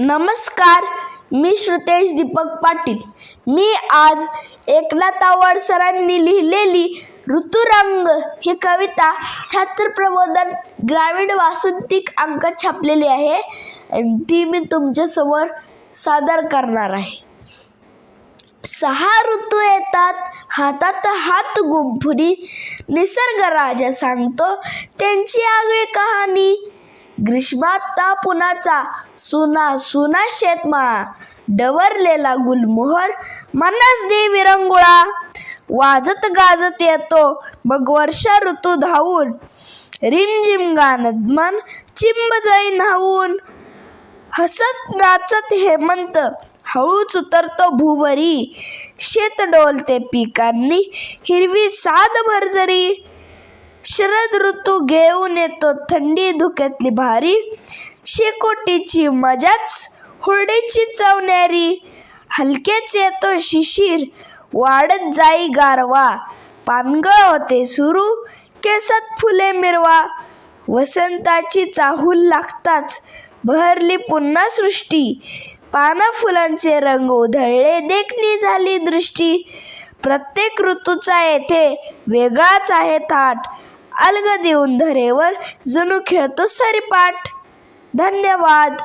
नमस्कार मी श्रुतेश दीपक पाटील. मी आज एकनाथ आवाड सरांनी लिहिलेली ऋतुरंग ही कविता छात्र प्रबोधन ग्रामीण वासंतिक अंकात छापलेली आहे. ती मी तुमच्यासमोर सादर करणार आहे. सहा ऋतू येतात हातात हात गुंफुनी निसर्ग राजा सांगतो त्यांची आगळी कहाणी. ग्रीष्मात ताप उन्हाचा सुना सुना शेतमाळा डवरलेला गुलमोहर मनास दे विरंगुळा. वाजत गाजत येतो मग वर्षा ऋतू धावून. रिमझिम गाणत मन चिंब जाई न्हावून हसत नाचत हेमंत हळूच उतरतो भुवरी. शेत डोलते पिकांनी हिरवी साद भरजरी शरद ऋतू घेऊन येतो. थंडी धुक्यातली भारी. शेकोटीची मजाच. हुरडीची चवणारी हलकेच येतो शिशिर. वाढत जाई गारवा. पानगळ होते सुरू. केसात फुले मिरवा. वसंताची चाहूल लागताच. बहरली पुन्हा सृष्टी. पाना फुलांचे रंग उधळले. देखणी झाली दृष्टी. प्रत्येक ऋतूचा येथे वेगळाच आहे थाट अलग देऊन धरेवर जणू खेळतो सरीपाठ. धन्यवाद.